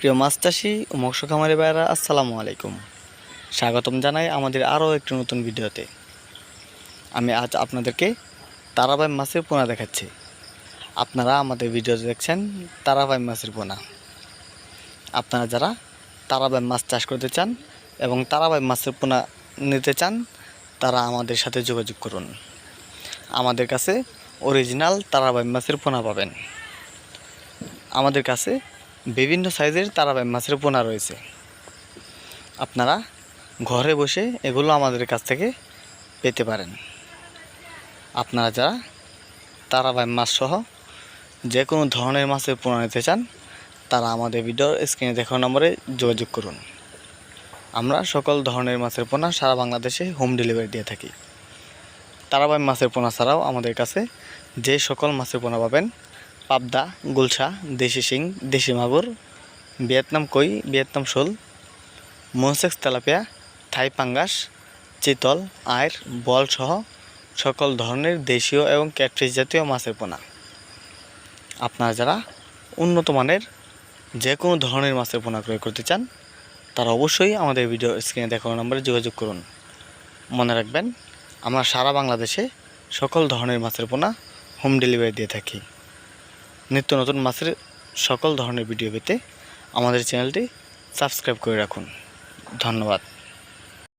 প্রিয় মাছ চাষি ও মৎস্য খামারি ভাইরা আসসালামু আলাইকুম। স্বাগতম জানাই আমাদের আরও একটি নতুন ভিডিওতে। আমি আজ আপনাদেরকে তারাবাই মাছের পোনা দেখাচ্ছি। আপনারা আমাদের ভিডিও দেখছেন তারাবাই মাছের পোনা। আপনারা যারা তারাবাই মাছ চাষ করতে চান এবং তারাবাই মাছের পোনা নিতে চান, তারা আমাদের সাথে যোগাযোগ করুন। আমাদের কাছে অরিজিনাল তারাবাই মাছের পোনা পাবেন। আমাদের কাছে বিভিন্ন সাইজের তারাবাই মাছের পোনা রয়েছে। আপনারা ঘরে বসে এগুলো আমাদের কাছ থেকে পেতে পারেন। আপনারা যারা তারাবাই মাছ সহ যে কোনো ধরনের মাছের পোনা নিতে চান, তারা আমাদের ভিডিওর স্ক্রিনে দেখানো নম্বরে যোগাযোগ করুন। আমরা সকল ধরনের মাছের পোনা সারা বাংলাদেশে হোম ডেলিভারি দিয়ে থাকি। তারাবাই মাছের পোনা ছাড়াও আমাদের কাছে যে সকল মাছের পোনা পাবেন পাবদা, গুলশা, দেশি শিং, দেশি মাগুর, ভিয়েতনাম কই, ভিয়েতনাম শোল, মনসেক্স তেলাপিয়া, থাই পাঙ্গাস, চিতল আয়ের বল সহ সকল ধরনের দেশীয় এবং ক্যাটফিশ জাতীয় মাছের পোনা। আপনারা যারা উন্নত মানের যে কোনো ধরনের মাছের পোনা ক্রয় করতে চান, তারা অবশ্যই আমাদের ভিডিও স্ক্রিনে দেখানো নম্বরে যোগাযোগ করুন। মনে রাখবেন, আমরা সারা বাংলাদেশে সকল ধরনের মাছের পোনা হোম ডেলিভারি দিয়ে থাকি। নিত্য নতুন মাছের সকল ধরনের ভিডিও পেতে আমাদের চ্যানেলটি সাবস্ক্রাইব করে রাখুন। ধন্যবাদ।